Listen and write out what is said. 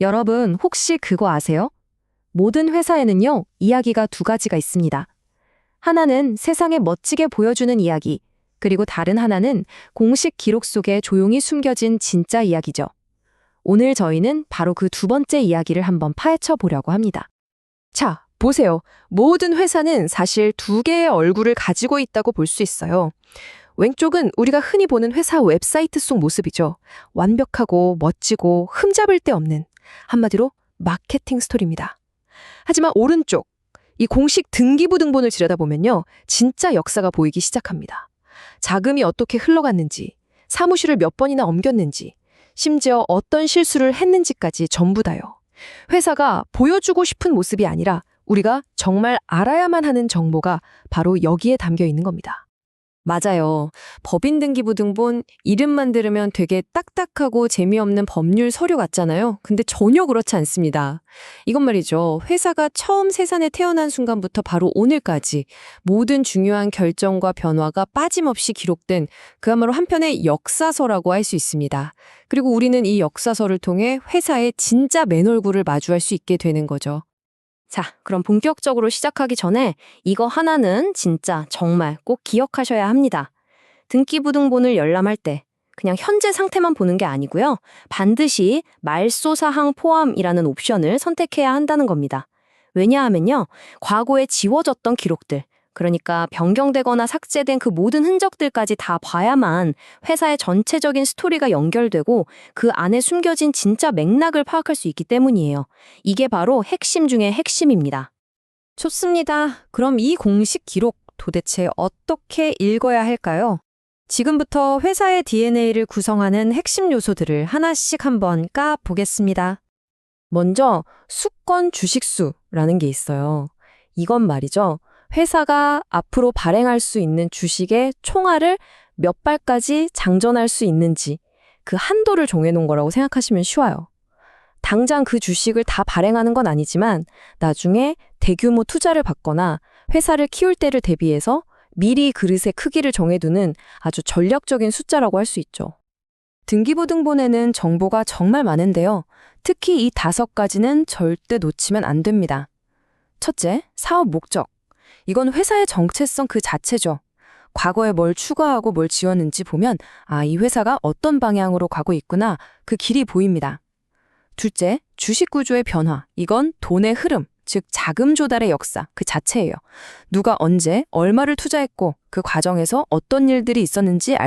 여러분, 혹시 그거 아세요? 모든 회사에는요, 이야기가 두 가지가 있습니다. 하나는 세상에 멋지게 보여주는 이야기, 그리고 다른 하나는 공식 기록 속에 조용히 숨겨진 진짜 이야기죠. 오늘 저희는 바로 그 두 번째 이야기를 한번 파헤쳐 보려고 합니다. 자, 보세요. 모든 회사는 사실 두 개의 얼굴을 가지고 있다고 볼 수 있어요. 왼쪽은 우리가 흔히 보는 회사 웹사이트 속 모습이죠. 완벽하고 멋지고 흠잡을 데 없는 한마디로 마케팅 스토리입니다. 하지만 오른쪽 이 공식 등기부 등본을 들여다보면요. 진짜 역사가 보이기 시작합니다. 자금이 어떻게 흘러갔는지, 사무실을 몇 번이나 옮겼는지, 심지어 어떤 실수를 했는지까지 전부 다요. 회사가 보여주고 싶은 모습이 아니라 우리가 정말 알아야만 하는 정보가 바로 여기에 담겨 있는 겁니다. 맞아요. 법인 등기부 등본 이름만 들으면 되게 딱딱하고 재미없는 법률 서류 같잖아요. 근데 전혀 그렇지 않습니다. 이건 말이죠. 회사가 처음 세상에 태어난 순간부터 바로 오늘까지 모든 중요한 결정과 변화가 빠짐없이 기록된 그야말로 한편의 역사서라고 할 수 있습니다. 그리고 우리는 이 역사서를 통해 회사의 진짜 맨 얼굴을 마주할 수 있게 되는 거죠. 자, 그럼 본격적으로 시작하기 전에 이거 하나는 진짜 정말 꼭 기억하셔야 합니다. 등기부등본을 열람할 때 그냥 현재 상태만 보는 게 아니고요. 반드시 말소사항 포함이라는 옵션을 선택해야 한다는 겁니다. 왜냐하면요. 과거에 지워졌던 기록들, 그러니까 변경되거나 삭제된 그 모든 흔적들까지 다 봐야만 회사의 전체적인 스토리가 연결되고 그 안에 숨겨진 진짜 맥락을 파악할 수 있기 때문이에요. 이게 바로 핵심 중의 핵심입니다. 좋습니다. 그럼 이 공식 기록 도대체 어떻게 읽어야 할까요? 지금부터 회사의 DNA를 구성하는 핵심 요소들을 하나씩 한번 까 보겠습니다. 먼저 수권 주식수라는 게 있어요. 이건 말이죠. 회사가 앞으로 발행할 수 있는 주식의 총알을 몇 발까지 장전할 수 있는지 그 한도를 정해놓은 거라고 생각하시면 쉬워요. 당장 그 주식을 다 발행하는 건 아니지만 나중에 대규모 투자를 받거나 회사를 키울 때를 대비해서 미리 그릇의 크기를 정해두는 아주 전략적인 숫자라고 할 수 있죠. 등기부 등본에는 정보가 정말 많은데요. 특히 이 다섯 가지는 절대 놓치면 안 됩니다. 첫째, 사업 목적. 이건 회사의 정체성 그 자체죠. 과거에 뭘 추가하고 뭘 지웠는지 보면 아, 이 회사가 어떤 방향으로 가고 있구나. 그 길이 보입니다. 둘째, 주식 구조의 변화. 이건 돈의 흐름, 즉 자금 조달의 역사 그 자체예요. 누가 언제 얼마를 투자했고 그 과정에서 어떤 일들이 있었는지 알